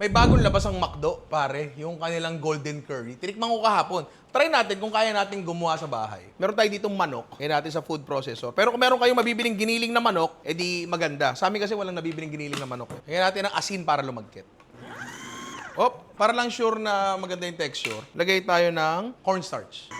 May bagong labas ang McDo, pare, yung kanilang golden curry. Tinikman ko kahapon. Try natin kung kaya natin gumawa sa bahay. Meron tayo ditong manok, kaya natin sa food processor. Pero kung meron kayong mabibiling giniling na manok, edi maganda. Sa amin kasi walang nabibiling giniling na manok. eh. Kaya natin ng asin para lumagkit. Op, para lang sure na maganda yung texture, lagay tayo ng cornstarch.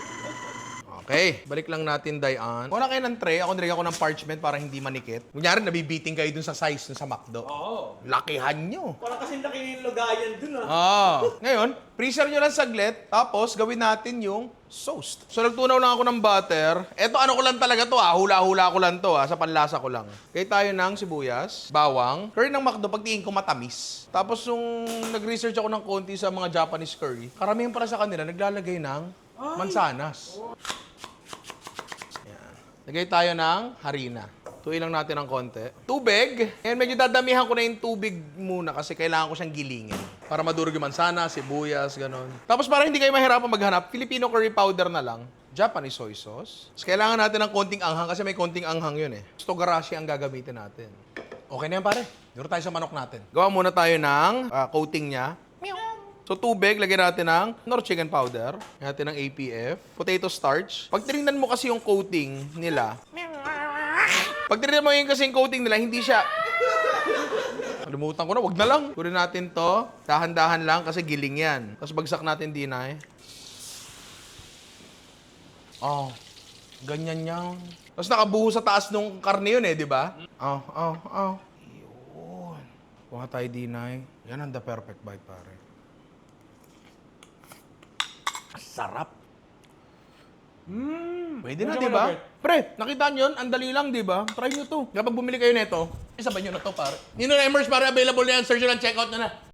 Okay, balik lang natin, Dayan. Wala kayo ng tray. Ako nilagyan ko ng parchment para hindi manikit. Kunyari, nabibiting kayo dun sa size dun sa McDo. Oo. Lakihan nyo. Parang kasi laki yung lugayan dun ah. Ah. Ngayon, freezer nyo lang saglit, tapos gawin natin yung toast. So, nagtunaw lang ako ng butter. Eto, ano ko lang talaga to ah. Hula-hula ko lang to ah. Sa panlasa ko lang. Kaya tayo ng sibuyas, bawang. Curry ng McDo, pagtingin ko matamis. Tapos, yung nag-research ako ng konti sa mga Japanese curry, karamihan para sa kanila, naglalagay ng mansanas. Lagay tayo ng harina. Tuloy lang natin ng konti. Tubig. Ngayon, medyo dadamihan ko na yung tubig muna kasi kailangan ko siyang gilingin. Para madurog yung mansana, sibuyas, ganon. Tapos para hindi kayo mahirapan maghanap, Filipino curry powder na lang. Japanese soy sauce. Tapos kailangan natin ng konting anghang kasi may konting anghang yun eh. Stogarashi ang gagamitin natin. Okay na yan pare. Duro tayo sa manok natin. Gawa muna tayo ng ah, coating niya. So tubig, lagyan natin ng nor chicken powder. Lagyan natin ng APF. Potato starch. Pag tinignan mo kasi yung coating nila, pag tinignan mo yung kasi yung coating nila, hindi siya... Kalimutan ko na, wag na lang. Kunin natin to. Dahan-dahan lang kasi giling yan. Tapos bagsak natin dinay. Oh, ganyan yan. Tapos nakabuho sa taas nung karne yun eh, di ba? Oh, oh, oh. Yun. Kuha tayo dinay. Yan ang the perfect bite, pare. Sarap. Mmm. Pwede na, Medyo di ba? malapit. Pre, nakita nyo yun? Ang dali lang, di ba? Try nyo to. Kapag bumili kayo nito, isabay nyo na to, pare. Nino Emers, pare, available na yan. Search nyo lang, check out na na.